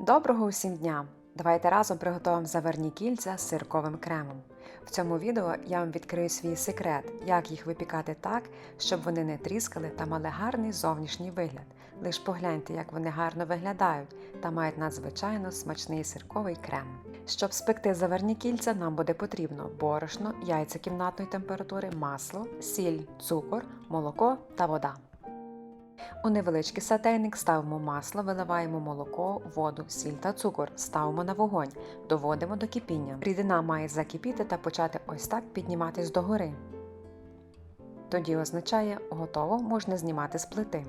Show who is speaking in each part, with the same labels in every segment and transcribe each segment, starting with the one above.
Speaker 1: Доброго усім дня! Давайте разом приготуємо заверні кільця з сирковим кремом. В цьому відео я вам відкрию свій секрет, як їх випікати так, щоб вони не тріскали та мали гарний зовнішній вигляд. Лиш погляньте, як вони гарно виглядають та мають надзвичайно смачний сирковий крем. Щоб спекти заверні кільця, нам буде потрібно борошно, яйця кімнатної температури, масло, сіль, цукор, молоко та вода. У невеличкий сатейник ставимо масло, виливаємо молоко, воду, сіль та цукор, ставимо на вогонь, доводимо до кипіння. Рідина має закипіти та почати ось так підніматись догори. Тоді означає готово, можна знімати з плити.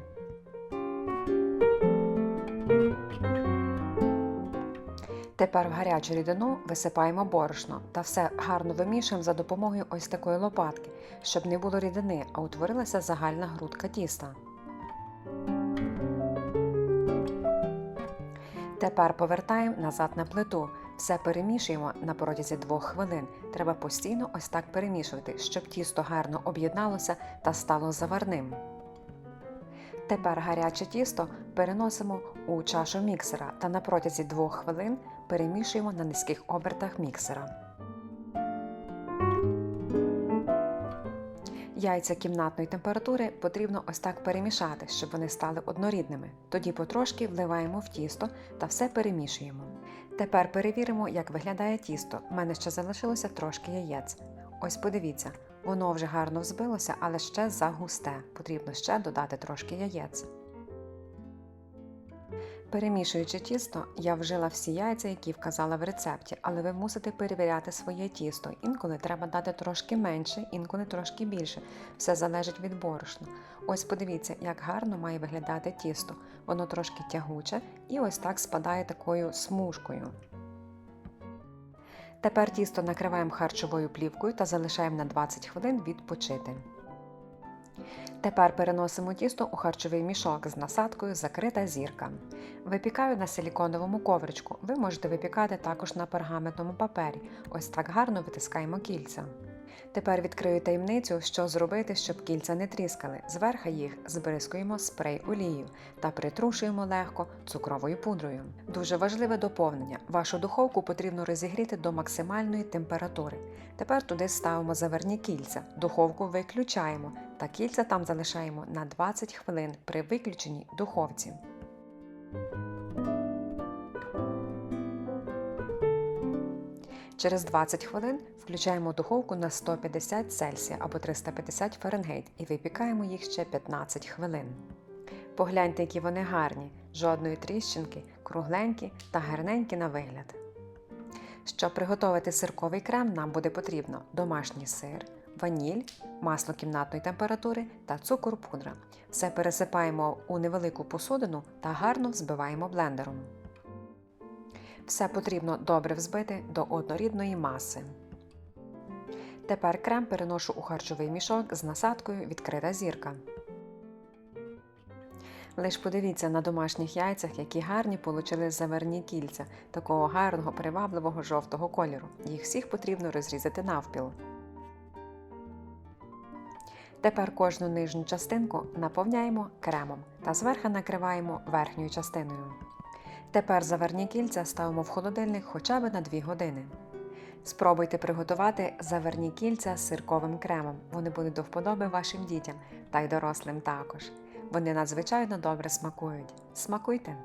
Speaker 1: Тепер в гарячу рідину висипаємо борошно та все гарно вимішуємо за допомогою ось такої лопатки, щоб не було рідини, а утворилася загальна грудка тіста. Тепер повертаємо назад на плиту. Все перемішуємо на протязі 2 хвилин. Треба постійно ось так перемішувати, щоб тісто гарно об'єдналося та стало заварним. Тепер гаряче тісто переносимо у чашу міксера та на протязі 2 хвилин перемішуємо на низьких обертах міксера. Яйця кімнатної температури потрібно ось так перемішати, щоб вони стали однорідними. Тоді потрошки вливаємо в тісто та все перемішуємо. Тепер перевіримо, як виглядає тісто. У мене ще залишилося трошки яєць. Ось подивіться, воно вже гарно взбилося, але ще загусте. Потрібно ще додати трошки яєць. Перемішуючи тісто, я вжила всі яйця, які вказала в рецепті, але ви мусите перевіряти своє тісто. Інколи треба дати трошки менше, інколи трошки більше. Все залежить від борошна. Ось подивіться, як гарно має виглядати тісто. Воно трошки тягуче і ось так спадає такою смужкою. Тепер тісто накриваємо харчовою плівкою та залишаємо на 20 хвилин відпочити. Тепер переносимо тісто у харчовий мішок з насадкою закрита зірка. Випікаю на силіконовому ковричку. Ви можете випікати також на пергаментному папері. Ось так гарно витискаємо кільця. Тепер відкрию таємницю, що зробити, щоб кільця не тріскали. Зверху їх збризкуємо спрей олією та притрушуємо легко цукровою пудрою. Дуже важливе доповнення. Вашу духовку потрібно розігріти до максимальної температури. Тепер туди ставимо заверні кільця, духовку виключаємо та кільця там залишаємо на 20 хвилин при виключеній духовці. Через 20 хвилин включаємо духовку на 150 Цельсія або 350 Фаренгейт і випікаємо їх ще 15 хвилин. Погляньте, які вони гарні, жодної тріщинки, кругленькі та гарненькі на вигляд. Щоб приготувати сирковий крем, нам буде потрібно домашній сир, ваніль, масло кімнатної температури та цукор пудра. Все пересипаємо у невелику посудину та гарно взбиваємо блендером. Все потрібно добре взбити до однорідної маси. Тепер крем переношу у харчовий мішок з насадкою відкрита зірка. Лиш подивіться на домашніх яйцях, які гарні получили заверні кільця такого гарного, привабливого жовтого кольору. Їх всіх потрібно розрізати навпіл. Тепер кожну нижню частинку наповняємо кремом та зверху накриваємо верхньою частиною. Тепер заверні кільця ставимо в холодильник хоча б на 2 години. Спробуйте приготувати заверні кільця з сирковим кремом. Вони будуть до вподоби вашим дітям та й дорослим також. Вони надзвичайно добре смакують. Смакуйте!